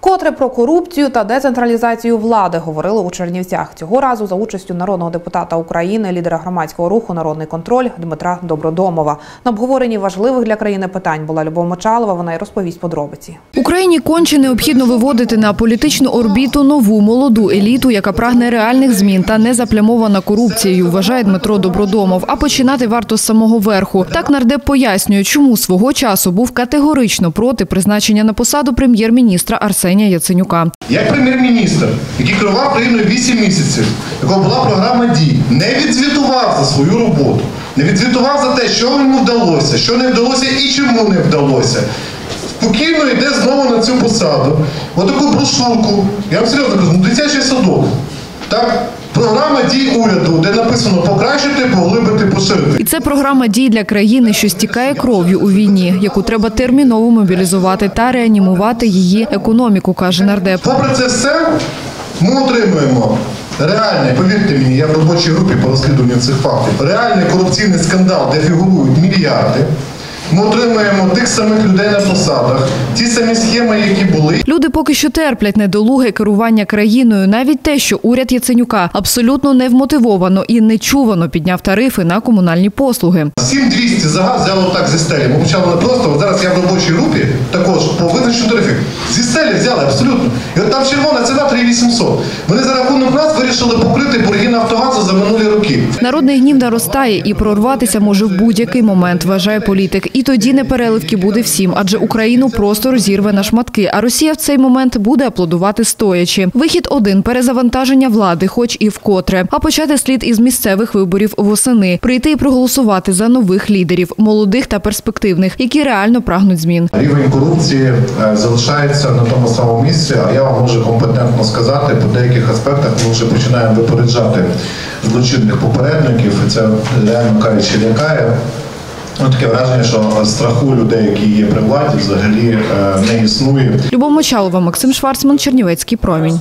Вкотре про корупцію та децентралізацію влади говорили у Чернівцях. Цього разу за участю народного депутата України, лідера громадського руху Народний контроль Дмитра Добродомова. На обговоренні важливих для країни питань була Любов Мочалова. Вона й розповість подробиці. Україні конче необхідно виводити на політичну орбіту нову молоду еліту, яка прагне реальних змін та не заплямована корупцією, вважає Дмитро Добродомов. А починати варто з самого верху. Так нардеп пояснює, чому свого часу був категорично проти призначення на посаду прем'єр-міністра Арсенія Яценюка. Як прем'єр-міністр, який керував країною 8 місяців, якого була програма дій, не відзвітував за свою роботу, не відзвітував за те, що йому вдалося, що не вдалося і чому не вдалося. Посаду. Отаку брошурку, я вам серйозно кажу, ну дитячий садок. Так? Програма дій уряду, де написано покращити, поглибити, поширити. І це програма дій для країни, що стікає кров'ю у війні, яку треба терміново мобілізувати та реанімувати її економіку, каже нардеп. Попри це все, ми отримуємо реальний, повірте мені, я в робочій групі по розслідуванню цих фактів, реальний корупційний скандал, де фігурують мільярди. Ми отримуємо тих самих людей на посадах, ті самі схеми, які були. Люди поки що терплять недолуге керування країною. Навіть те, що уряд Яценюка абсолютно невмотивовано і нечувано підняв тарифи на комунальні послуги. 7200 за газ взяло так зі стелі. Ми почали просто, от зараз я в робочій групі також по визначенню тарифів. Зі стелі взяли абсолютно. І от там червона ціна 3800. Вони за рахунок нас вирішили покрити борги Нафтогазу за минулі роки. Народний гнів наростає і прорватися може в будь-який момент, вважає політик. І тоді непереливки буде всім, адже Україну просто розірве на шматки. А Росія в цей момент буде аплодувати стоячи. Вихід один перезавантаження влади, хоч і вкотре. А почати слід із місцевих виборів восени, прийти і проголосувати за нових лідерів, молодих та перспективних, які реально прагнуть змін. Рівень корупції е, залишається на тому самому місці, а я вам можу компетентно сказати, по деяких аспектах ми вже починаємо випереджати злочинних попередників, і це реально кажучи лякає. Ну, таке враження, що страху людей, які є при владі, взагалі е, не існує. Любов Мочалова, Максим Шварцман, Чернівецький промінь.